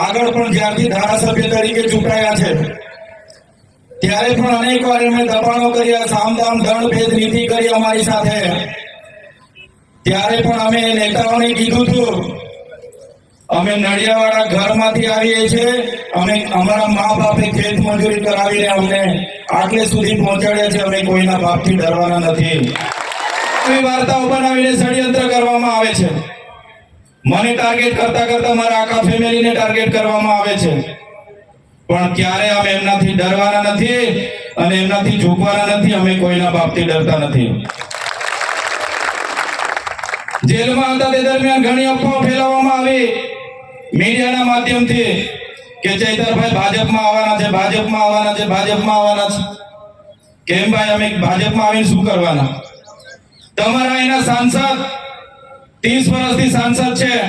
આગળ પણ જ્યારથી ધારાસભ્ય તરીકે ચૂંટાયા છે, ત્યારે પણ અનેક વાર અમે દબાણો કર્યા, સામદામ, દંડ ભેદ નીતિ કરી અમારી સાથે. ત્યારે પણ અમે નેતાઓને કીધું હતું, અમે નડિયાવાળા ઘરમાંથી આવીએ છીએ, અમે અમારા મા બાપે ખેત મંજૂરી કરાવીને અમને આટલે સુધી પહોંચાડ્યા છે, અમે કોઈના બાપથી ડરવાના નથી. વાર્તાઓ બનાવીને ષડયંત્ર કરવામાં આવે છે. મને ટાર્ગેટ કરતા કરતા મારા આખા ફેમિલીને ટાર્ગેટ કરવામાં આવે છે. પણ ક્યારે અમે એમનાથી ડરવાના નથી અને એમનાથી ઝૂકવાના નથી, અમે કોઈના બાપથી ડરતા નથી. જેલમાં હતા તે દરમિયાન ઘણી અફવાઓ ફેલાવવામાં આવી. મીડિયાના માધ્યમથી કે ચૈતરભાઈ ભાજપમાં આવવાના છે, ભાજપમાં આવવાના છે, ભાજપમાં આવવાના છે. કેમ ભાઈ, અમે ભાજપમાં આવીને શું કરવાના? તમારા એના સાંસદ ત્રીસ વર્ષથી સાંસદ છે.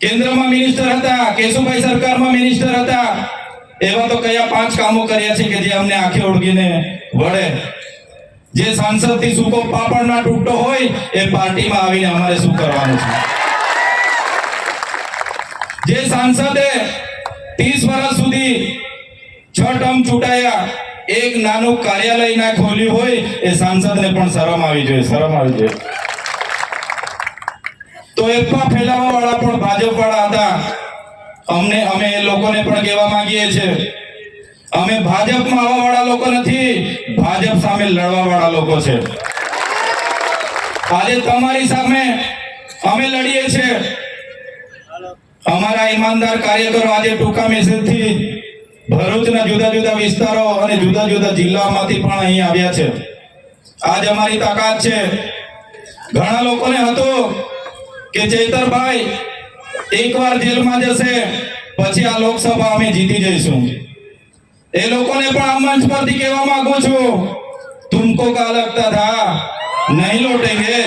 કેન્દ્રમાં મિનિસ્ટર હતા, કેશુભાઈ સરકારમાં મિનિસ્ટર હતા. એવા તો કયા પાંચ કામો કર્યા છે કે જે અમને આંખે ઓળગીને વળે. જે સાંસદથી સૂકો પાપડ ના તૂટતો હોય, એ પાર્ટીમાં આવીને અમારે શું કરવાનું છે? જે સાંસદે ત્રીસ વર્ષ સુધી છ ટર્મ ચૂંટાયા, એક નાનું કાર્યાલય ના ખોલ્યું હોય, એ સાંસદને પણ શરમ આવી જોઈએ, શરમ આવી જોઈએ. તો એફા ફેલાવવા વાળા પણ ભાજપ વાળા હતા. અમને, અમે એ લોકોને પણ કહેવા માંગીએ છીએ. અમે ભાજપમાં આવવા વાળા લોકો નથી, ભાજપ સામે લડવા વાળા લોકો છે. આજે તમારી સામે અમે લડીએ છીએ. અમારા ઈમાનદાર કાર્યકરો આજે ટૂંકા મેસેજથી ભરૂચના જુદા જુદા વિસ્તારો અને જુદા જુદા જિલ્લામાંથી પણ અહીં આવ્યા છે. આજ અમારી તાકાત છે. ઘણા લોકોને હતું કે ચૈતરભાઈ એકવાર જેલમાં જશે પછી આ લોકસભા અમે જીતી જઈશું એ લોકોને પણ આ મંચ પરથી કહેવા માંગુ છું तुमको क्या लगता था नहीं लौटेंगे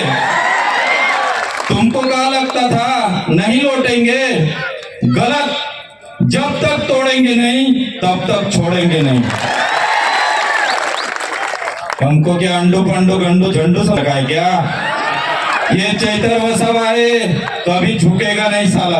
तुमको क्या लगता था नहीं लौटेंगे गलत जब तक तोड़ेंगे नहीं तब तक छोड़ेंगे नहीं हमको क्या अंडो पंडो गंडो झंडो सब लगा है क्या ये चैतर वसव आए तो अभी झुकेगा नहीं साला।